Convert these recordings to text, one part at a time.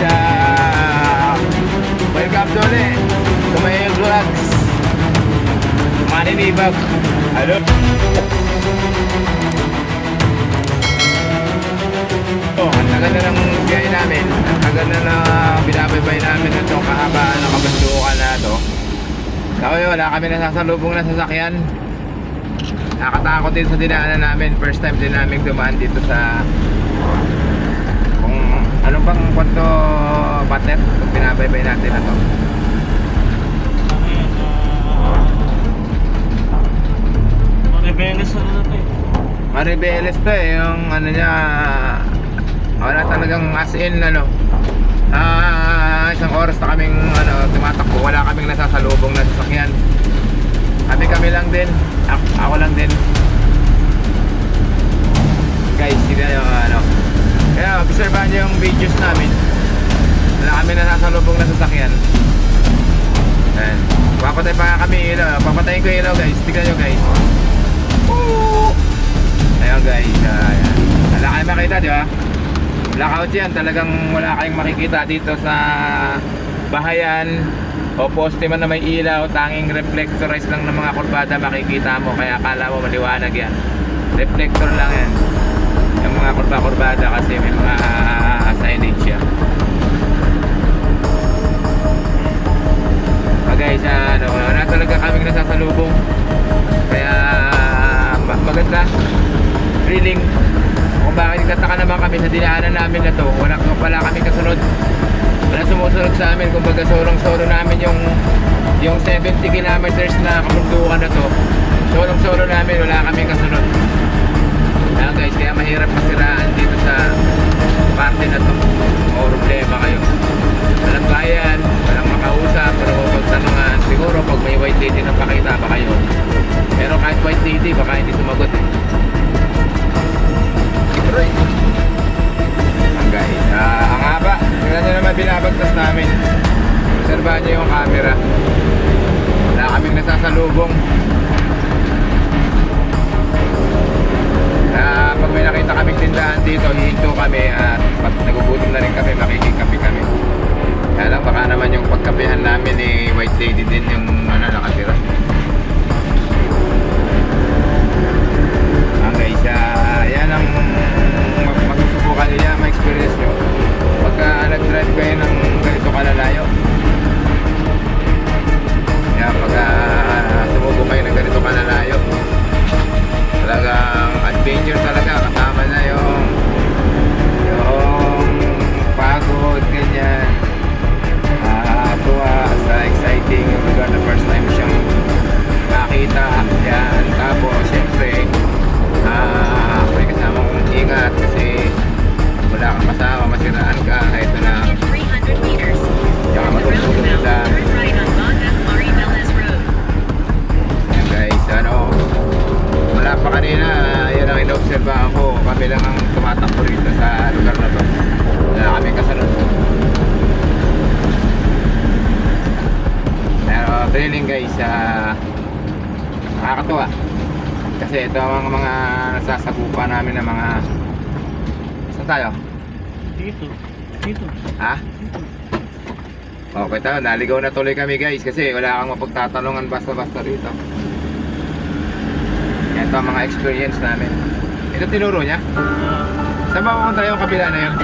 sa welcome to ulit. Sa may vlogs maninibag hello. Oh, ang ganda ng biyahe namin. Ang ganda na binabaybay namin itong kahabaan ng kabandukan na ito. Sabi wala kami nasasalubong na sasakyan. Nakatakot din sa dinaanan namin. First time din namin dumaan dito sa ano bang kwanto partner kung binabaybay natin na to. Maribeles ano na to eh. Maribeles to eh, yung ano niya, wala talagang as in ano, ah, isang oras na kaming ano, tumatakbo, wala kaming nasasalubong na sasakyan. Kami kami lang din, ako, ako lang din. Kaya obserbahan niyo yung videos namin. Wala kami nasasalubong na sasakyan. Ayan. Papatay pa nga kami ilaw. Papatayin ko yung ilaw guys. Tignan nyo guys. Ayan guys, ah, ayan. Wala kayong makita, di ba? Blackout yan, talagang wala kayong makikita dito sa bahayan o poste man na may ilaw, tanging reflectorized lang ng mga kurbada makikita mo, kaya akala mo maliwanag yan. Reflector lang yan. Yung mga kurba-kurbada kasi may mga signage yan. Ah, guys, ah, ano, wala talaga kaming nasasalubong. Kaya ma- maganda. Thrilling. Kung bakit kataka naman kami sa dinaanan namin na to, wala, wala kami kasunod. Wala sumusunod sa amin. Kung baga solong-solo namin yung yung 70 kilometers na kamundukan na to. Solong-solo namin, wala kami kasunod. Guys, kaya mahirap masiraan dito sa parte na to. O problema kayo. Walang bayan, walang makausap, pero kung pagtanungan, siguro pag may white lady na pakita, baka yun. Pero kahit white lady, baka hindi sumagot eh. Ang guys, ah, ang haba. Tingnan nyo binabagtas namin. Obserbahan nyo yung camera. Wala kaming nasasalubong. Na pag may nakita kaming tindahan dito, hihinto kami at pag nagugutom na rin kami, makikikapi kami. Kaya lang baka naman yung pagkapihan namin ni White Lady din yung ano nakatira. Sila. turn right on Bonda Maribeles Road. Yan guys, ano, wala pa kanina, yun ang inobserbahan ko. Kami lang ang tumatakbo rito sa lugar na to. Wala kami kasunod. Pero thrilling guys, ah, nakakatuwa. Kasi ito ang mga, mga nasasagupa namin ng mga... Saan tayo? Dito. Dito. Ha? Okay tayo, naligaw na tuloy kami guys kasi wala kang mapagtatanungan basta-basta rito. Ito ang mga experience namin. Ito tinuro niya. Ah, Saan ba pupunta yung kabila na yun?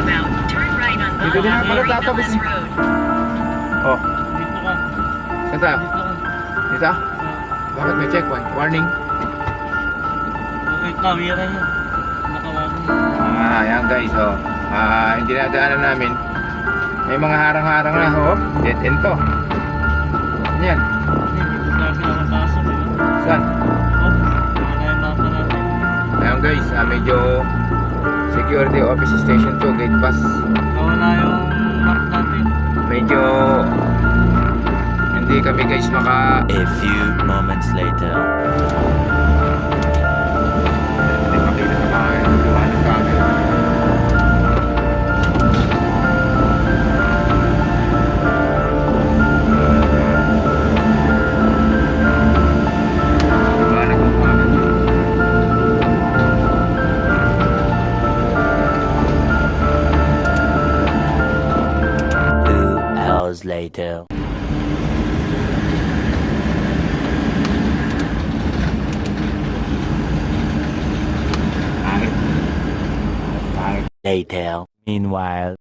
Dito din ako nagtatabis Maribeles eh. Oh, dito ka. saan tayo? Dito ka. Dito? Ah, Bakit may checkpoint? Warning? Okay, kamera yan. Nakawagan. Ah, yan guys, oh. Ah, hindi nadaanan namin. May mga harang-harang na, oh. Dead end to. Ano yan? Saan? Ayan guys, ah, medyo security office station 2, gate pass. Nawala yung map natin. medyo hindi kami guys maka A few moments later. later. Later. Meanwhile.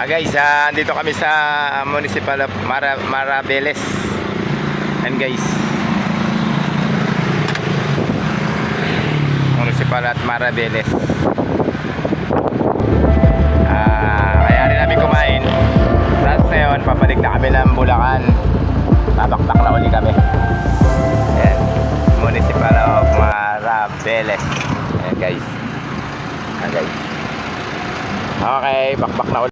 Ah guys, uh, andito kami sa Municipal of Mara Marabeles. And guys. Municipal at Marabeles. Guys. Ayan guys. Okay, bakbak na uli.